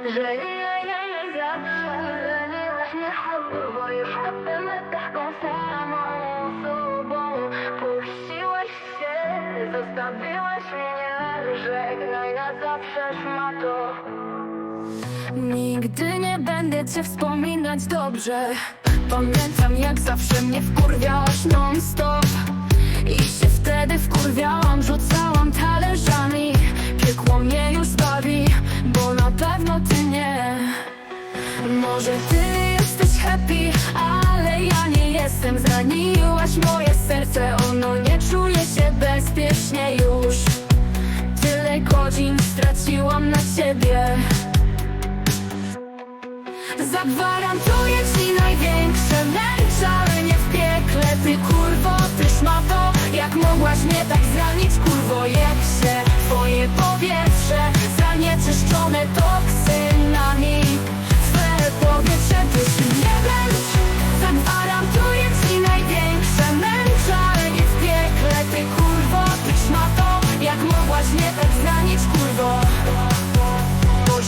miłość nie chodzi, bo już chcemy taką samą osobą. Puściłeś się, zostawiłeś mnie, żegnaj na zawsze szmato. Nigdy nie będę cię wspominać dobrze Pamiętam jak zawsze mnie wkurwiałaś non stop I się wtedy wkurwiałam, rzucałam Może ty jesteś happy, ale ja nie jestem. Zraniłaś moje serce, ono nie czuje się bezpiecznie już. Tyle godzin straciłam na ciebie Zagwarantuję ci największe męczarnie w piekle. Ty kurwo, ty szmato Jak mogłaś mnie tak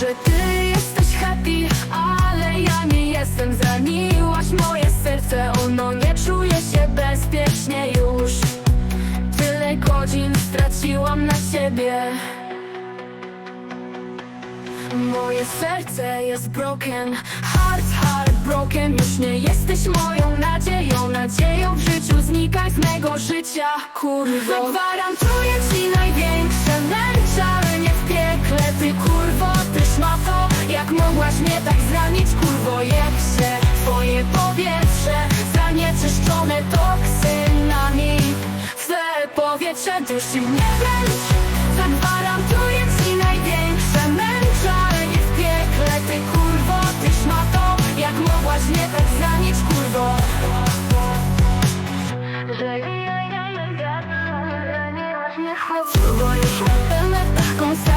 może ty jesteś happy, ale ja nie jestem. Zraniłaś moje serce, ono nie czuje się bezpiecznie już. Tyle godzin straciłam na ciebie Moje serce jest broken, heart, heart broken. Już nie jesteś moją nadzieją, nadzieją w życiu Znikaj z mego życia, kurwo. Gwarantuję ci największe przedusi mnie wręcz Zagwarantuję ci największe męczarnie w piekle Ty kurwo, tyś ma to, jak mogłaś mnie tak zranić kurwo. Że ja, ja, ja garaż, Zraniłaś mnie chłop, bo już na pełne taką samą